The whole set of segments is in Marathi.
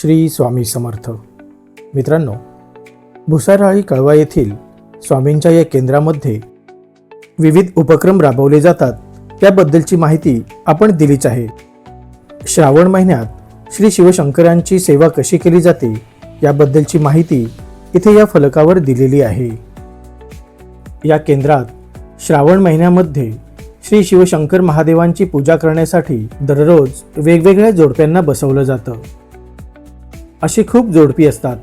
श्री स्वामी समर्थ. मित्रांनो भुसाराळी कळवा येथील स्वामींच्या या केंद्रामध्ये विविध उपक्रम राबवले जातात त्याबद्दलची माहिती आपण दिलीच आहे. श्रावण महिन्यात श्री शिवशंकरांची सेवा कशी केली जाते याबद्दलची माहिती इथे या फलकावर दिलेली आहे. या केंद्रात श्रावण महिन्यामध्ये श्री शिवशंकर महादेवांची पूजा करण्यासाठी दररोज वेगवेगळ्या जोडप्यांना बसवलं जातं. अशी खूप जोडपी असतात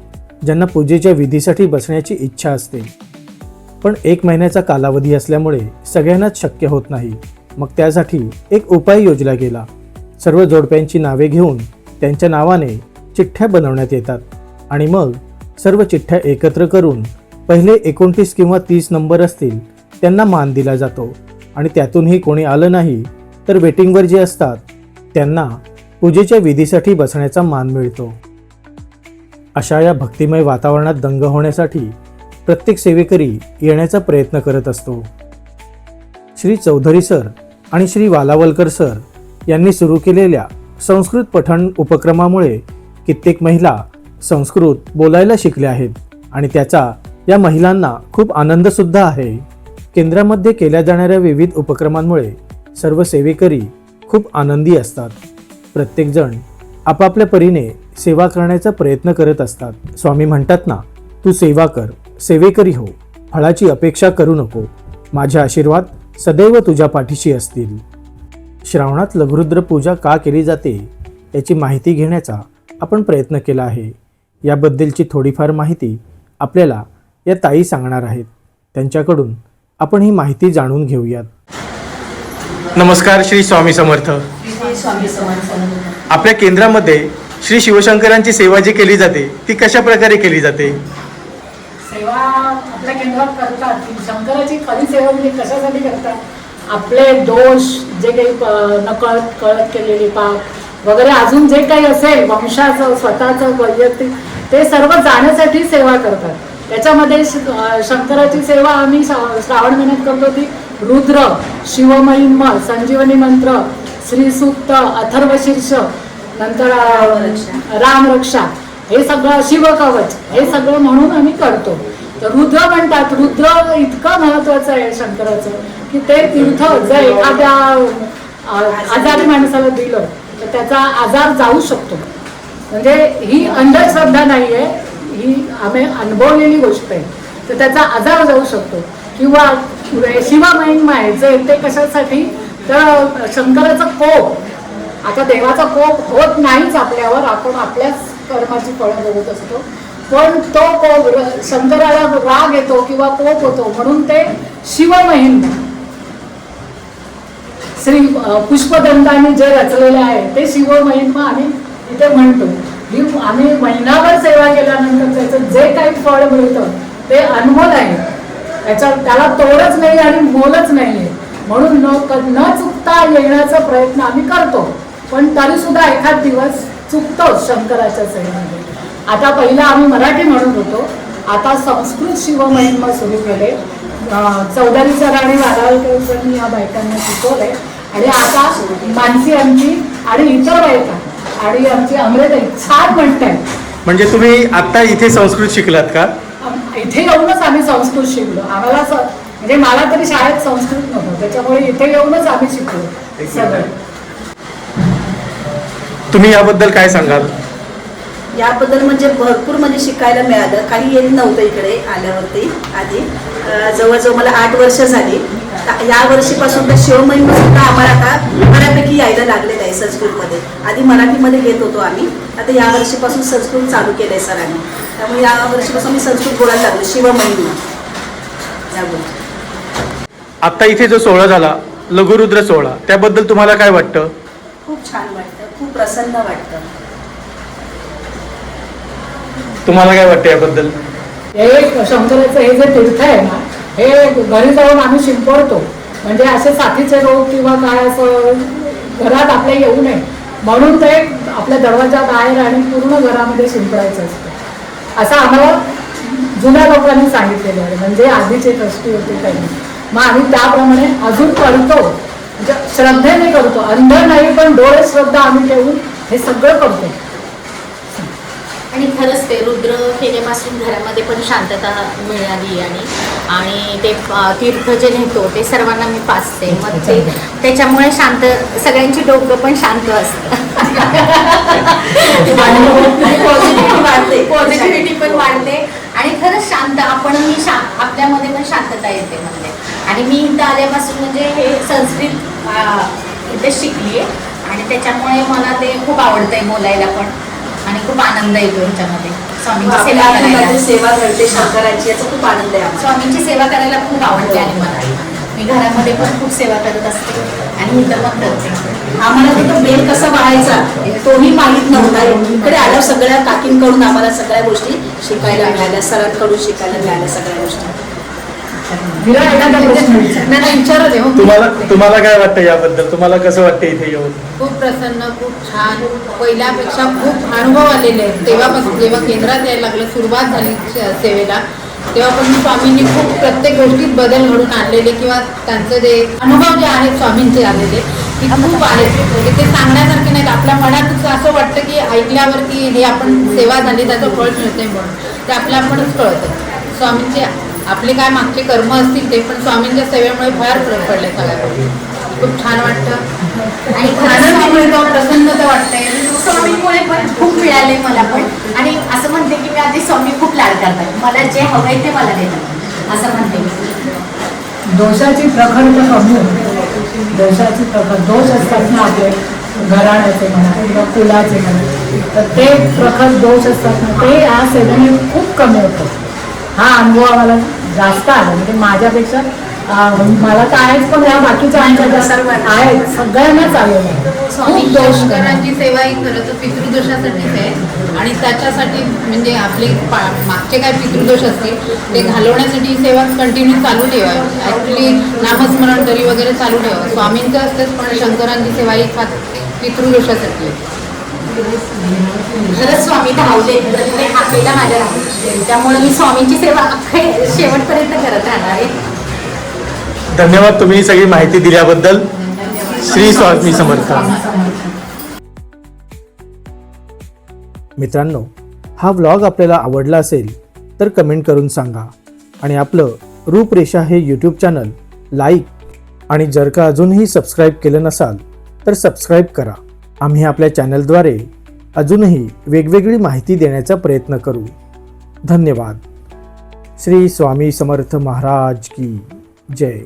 ज्यांना पूजेच्या विधीसाठी बसण्याची इच्छा असते. पण एक महिन्याचा कालावधी असल्यामुळे सगळ्यांनाच शक्य होत नाही. मग त्यासाठी एक उपाय योजला गेला. सर्व जोडप्यांची नावे घेऊन त्यांच्या नावाने चिठ्ठ्या बनवण्यात येतात. आणि मग सर्व चिठ्ठ्या एकत्र करून पहिले एकोणतीस किंवा तीस नंबर असतील त्यांना मान दिला जातो. आणि त्यातूनही कोणी आलं नाही तर वेटिंगवर जे असतात त्यांना पूजेच्या विधीसाठी बसण्याचा मान मिळतो. अशा या भक्तिमय वातावरणात दंग होण्यासाठी प्रत्येक सेवेकरी येण्याचा प्रयत्न करत असतो. श्री चौधरी सर आणि श्री वालावलकर सर यांनी सुरू केलेल्या संस्कृत पठण उपक्रमामुळे कित्येक महिला संस्कृत बोलायला शिकल्या आहेत आणि त्याचा या महिलांना खूप आनंदसुद्धा आहे. केंद्रामध्ये केल्या जाणाऱ्या विविध उपक्रमांमुळे सर्व सेवेकरी खूप आनंदी असतात. प्रत्येकजण आपापल्या परीने सेवा करण्याचा प्रयत्न करत असतात. स्वामी म्हणतात ना तू सेवा कर सेवेकरी हो. फळाची अपेक्षा करू नको. माझे आशीर्वाद सदैव तुझ्या पाठीशी असतील. श्रावणात लघुरुद्र पूजा का केली जाते याची माहिती घेण्याचा आपण प्रयत्न केला आहे. याबद्दलची थोडीफार माहिती आपल्याला या ताई सांगणार आहेत. त्यांच्याकडून आपण ही माहिती जाणून घेऊयात. नमस्कार श्री स्वामी समर्थ. श्री स्वामी समर्थ. आपल्या केंद्रामध्ये श्री शिवशंकरांची सेवा जी केली जाते ती कशा प्रकारे केली जाते? सेवा आपल्या केंद्रात करतात. शंकराची खरी सेवा म्हणजे कशासाठी करतात? आपले दोष जे काही नकळत कळत केलेले पाप वगैरे अजून जे काही असेल वंशाचं स्वतःचं वैयक्तिक ते सर्व जाण्यासाठी सेवा करतात. त्याच्यामध्ये शंकराची सेवा आम्ही श्रावण महिन्यात करतो ती रुद्र शिवमहिम संजीवनी मंत्र श्रीसूक्त अथर्वशीर्ष नंतर रामरक्षा हे सगळं शिवकवच. हे सगळं म्हणून आम्ही करतो. तर रुद्र म्हणतात रुद्र इतकं महत्वाचं आहे शंकराचं की ते तीर्थ जर एखाद्या आजारी माणसाला दिलं तर त्याचा आजार जाऊ शकतो. म्हणजे ही अंधश्रद्धा नाही आहे ही आम्ही अनुभवलेली गोष्ट आहे. तर त्याचा आजार जाऊ शकतो. किंवा शिवमहिमा आहे जे ते कशासाठी? तर शंकराचं कोप. आता देवाचा कोप होत नाहीच आपल्यावर आपण आपल्याच कर्माची फळं बघत असतो. पण तो कोप शंकराला राग येतो किंवा कोप होतो म्हणून ते शिवमहिंद श्री अ, पुष्पदंताने जे रचलेले आहे ते शिवमहिंद आम्ही इथे म्हणतो. ही आम्ही महिनाभर सेवा केल्यानंतर त्याचं जे काही फळ मिळतं ते अनमोल आहे. त्याच्या त्याला तोडच नाही आणि मोलच नाही आहे म्हणून न न चुकता येण्याचा प्रयत्न आम्ही करतो. पण तरी सुद्धा एखाद दिवस चुकतोच शंकराच्या सेवेमध्ये आता पहिला आम्ही मराठी म्हणत होतो. आता संस्कृत शिवमहिमा सुरू केले. अं, चौधरी सर आणि वारावळकर सरांनी या बायकांना शिकवलंय. आणि आता मानसी आमची आणि इतर बायका आणि आमची अमृताई छान म्हणतायत. म्हणजे तुम्ही आता इथे संस्कृत शिकलात का? इथे येऊनच आम्ही संस्कृत शिकलो. आम्हाला स- म्हणजे मला तरी शाळेत संस्कृत नव्हतं. त्याच्यामुळे इथे येऊनच आम्ही शिकलो. सगळं. तुम्ही याबद्दल काय सांगाल? याबद्दल म्हणजे भरपूर म्हणजे शिकायला मिळालं. काही येत नव्हतं इकडे आल्यावरती आधी. जवळजवळ मला आठ वर्ष झाली. या वर्षीपासून तर शिवमहिमा सुद्धा आम्हाला आता बऱ्यापैकी यायला लागलेलं आहे संस्कृतमध्ये. आधी मराठीमध्ये घेत होतो आम्ही. आता या वर्षीपासून संस्कृत चालू केलं आहे सरांनी. त्यामुळे या वर्षीपासून मी संस्कृत बोलायला लागलो. याबद्दल आता इथे जो सोहळा झाला लघुरुद्र सोहळा त्याबद्दल तुम्हाला काय वाटतं? खूप छान वाटतं खूप प्रसन्न वाटतं. तुम्हाला काय वाटतं याबद्दल? हे शंकराचं हे जे तीर्थ आहे ना हे घरी जाऊन आम्ही शिंपडतो. म्हणजे असे साथीचे रोग किंवा काय असं घरात आपल्या येऊ नये. म्हणून ते आपल्या दरवाजा बाहेर आणि पूर्ण घरामध्ये शिंपडायचं असतं. असं आम्हाला जुन्या लोकांनी सांगितलेलं आहे. म्हणजे आधीचे ट्रस्टी होते त्यांनी. मग आम्ही त्याप्रमाणे अजून करतो म्हणजे श्रद्धेने करतो. अंध नाही पण डोळे श्रद्धा आम्ही ठेवून हे सगळं करतो. खरंच ते रुद्र केल्यापासून घरामध्ये पण शांतता मिळाली आणि आणि ते तीर्थ जे नेतो ते सर्वांना मी पाचते. मग ते त्याच्यामुळे शांत सगळ्यांची डोकं पण शांत असतं. पॉझिटिव्हिटी वाढते. पॉझिटिव्हिटी पण वाढते. आणि खरंच शांत आपणही शा आपल्यामध्ये पण शांतता येते म्हणजे. आणि मी इथं आल्यापासून म्हणजे हे संस्कृत इथे शिकली आहे आणि त्याच्यामुळे मला ते खूप आवडतंय बोलायला पण. आणि खूप आनंद येतो ह्याच्यामध्ये. स्वामींची सेवा करायला. सेवा घडते शंकराची याचा खूप आनंद आहे. स्वामींची सेवा करायला खूप आवडते आणि मला. मी घरामध्ये पण खूप सेवा करत असते. आणि इथं पण करते. आम्हाला तिथं बेल कसा वाहायचा तोही माहीत नव्हता. इकडे आल्या सगळ्या काकींकडून आम्हाला सगळ्या गोष्टी शिकायला मिळाल्या. सरांकडून शिकायला मिळाल्या सगळ्या गोष्टी. विरा एखादा प्रश्न विचार. तुम्हाला तुम्हाला काय वाटतं याबद्दल? तुम्हाला कसं वाटतं इथे येऊन? खूप प्रसन्न खूप छान. पहिल्यापेक्षा खूप अनुभव आलेले आहेत. तेव्हापासून जेव्हा केंद्रात यायला लागलं सुरुवात झाली सेवेला तेव्हापासून स्वामींनी खूप प्रत्येक गोष्टीत बदल घडून आणलेले किंवा त्यांचं जे अनुभव जे आहेत स्वामींचे आलेले ते खूप ते सांगण्यासारखे नाहीत आपल्या मनात असं वाटतं की ऐकल्यावरती हे आपण सेवा झाली त्याचं फळ मिळते म्हणून. ते आपल्या आपणच कळतं. स्वामींचे आपले काय मागचे कर्म असतील ते पण स्वामींच्या सेवेमुळे फार फरक पडले सगळ्या खूप छान वाटतं. आणि आनंद मिळतो प्रसन्नता वाटते. स्वामीमुळे पण खूप मिळाले मला पण. आणि असं म्हणते की मी आधी स्वामी खूप लाड करतात मला जे हवंय ते मला देतात. असं म्हणते मी. दोषाची प्रखर तर कमी होते. दोषाचे प्रकार दोष असतात ना आपले घराण्याचे म्हणा किंवा कुलाचे म्हणा. तर ते प्रखर दोष असतात ना ते या सेवेने खूप कमी होतं. हा अनुभव आम्हाला जास्त आला. म्हणजे माझ्यापेक्षा मला तर आहेच पण या बाकीच्या आमच्या आहेत सगळ्यांनाच आलेलं आहे. स्वामी दोषकरांची सेवा ही खरं तर पितृदोषासाठीच आहे. आणि त्याच्यासाठी म्हणजे आपले मागचे काय पितृदोष असतील ते घालवण्यासाठी ही सेवा कंटिन्यू चालू ठेवावी ॲक्च्युली नामस्मरण तरी वगैरे चालू ठेवा. स्वामींचं असतेच पण शंकरांची सेवा ही खास पितृदोषासाठी आहे. खरंच स्वामी धावले प्रत्येक हाकेला माझ्या त्यामुळे मी स्वामींची सेवा शेवटपर्यंत करत राहणार आहे. धन्यवाद तुम्ही सगळी माहिती दिल्याबद्दल. श्री स्वामी समर्थ. मित्रांनो हा व्लॉग आपल्याला आवडला असेल तर कमेंट करून सांगा. आणि आपलं रूपरेषा हे यूट्यूब चॅनल लाईक आणि जर का अजूनही सबस्क्राईब केलं नसाल तर सबस्क्राईब करा. आम्ही आपल्या चॅनलद्वारे अजूनही वेगवेगळी माहिती देण्याचा प्रयत्न करू. धन्यवाद. श्री स्वामी समर्थ महाराज की जय.